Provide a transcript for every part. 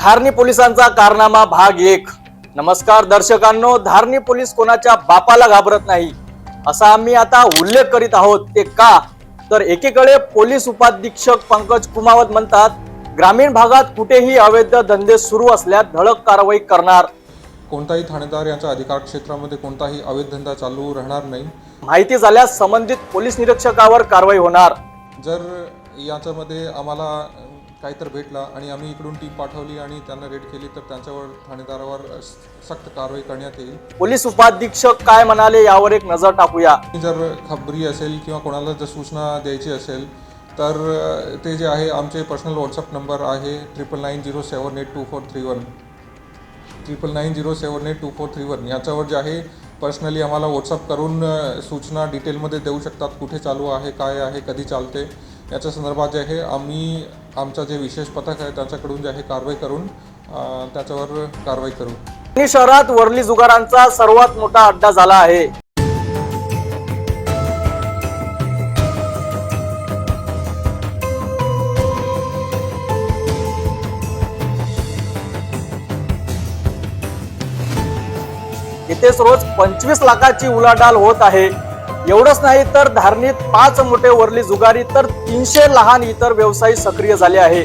धारणी पोलिसांचा कारनामा भाग एक. नमस्कार दर्शकांनो धारणी पोलीस कोणाच्या बापाला घाबरत नाही? असा आम्ही आता उल्लेख करीत आहोत ते का? तर एकीकडे पोलीस उपाधीक्षक पंकज कुमावत म्हणतात ग्रामीण भागात कुठेही अवैध धंदे सुरू असल्यास धडक कारवाई करणार. कोणताही ठाणेदार यांच्या अधिकार क्षेत्रामध्ये कोणताही अवैध धंदा चालू राहणार नाही. माहिती झाल्यास संबंधित पोलीस निरीक्षकावर कारवाई होणार. जर याच्यामध्ये आम्हाला काहीतरी भेटला आणि आम्ही इकडून टीम पाठवली आणि त्यांना रेड केली तर त्यांच्यावर ठाणेदारावर सक्त कारवाई करण्यात येईल. पोलीस उपाधीक्षक काय म्हणाले यावर एक नजर टाकूया. जर खबरी असेल किंवा कोणाला जर सूचना द्यायची असेल तर ते जे आहे आमचे पर्सनल व्हॉट्सअप नंबर आहे triple nine zero seven eight two four three one triple nine zero seven eight two four three one याच्यावर जे आहे पर्सनली आम्हाला व्हॉट्सअप करून सूचना डिटेलमध्ये देऊ शकतात कुठे चालू आहे काय आहे कधी चालते. याच्या संदर्भात जे आहे आम्ही आमचा जे विशेष पथक आहे त्याच्याकडून जे आहे कारवाई करून त्याच्यावर कारवाई करू. आणि शहरात वरली जुगारांचा सर्वात मोठा अड्डा झाला आहे. इथेच रोज पंचवीस लाखाची उलाढाल होत आहे. एवढंच नाही तर धारणीत पाच मोठे वरली जुगारी तर तीनशे लहान इतर व्यवसायी सक्रिय झाले आहे.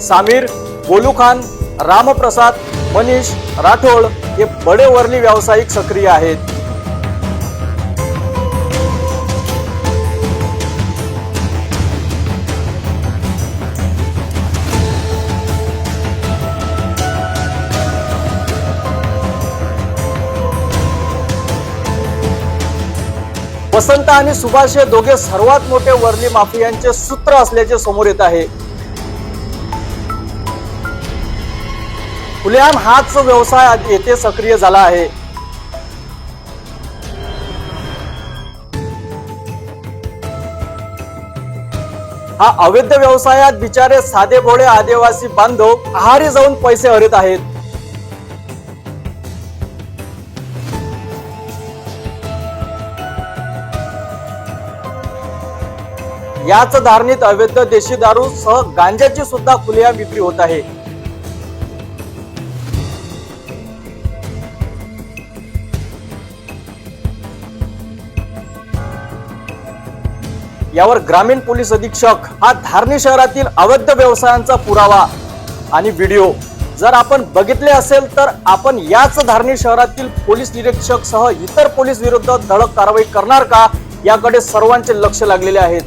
सामीर गोलू खान रामप्रसाद मनीष राठोड हे बडे वरली व्यावसायिक सक्रिय आहेत. वसंत आणि सुभाष हे दोघे सर्वात मोठे वर्ली माफियांचे सूत्र असल्याचे समोर येत आहे. खुलेआम हाच व्यवसाय येथे सक्रिय झाला आहे. हा अवैध व्यवसायात बिचारे साधे भोळे आदिवासी बांधव आहारी जाऊन पैसे हरत आहेत. याच धारणीत अवैध देशी दारू सह गांजाची सुद्धा खुलेआम विक्री होत आहे. यावर ग्रामीण पोलीस अधीक्षक हा धारणी शहरातील अवैध व्यवसायांचा पुरावा आणि व्हिडिओ. जर आपण बघितले असेल तर आपण याच धारणी शहरातील पोलीस निरीक्षक सह इतर पोलीस विरुद्ध धडक कारवाई करणार का? याकडे सर्वांचे लक्ष लागलेले आहेत.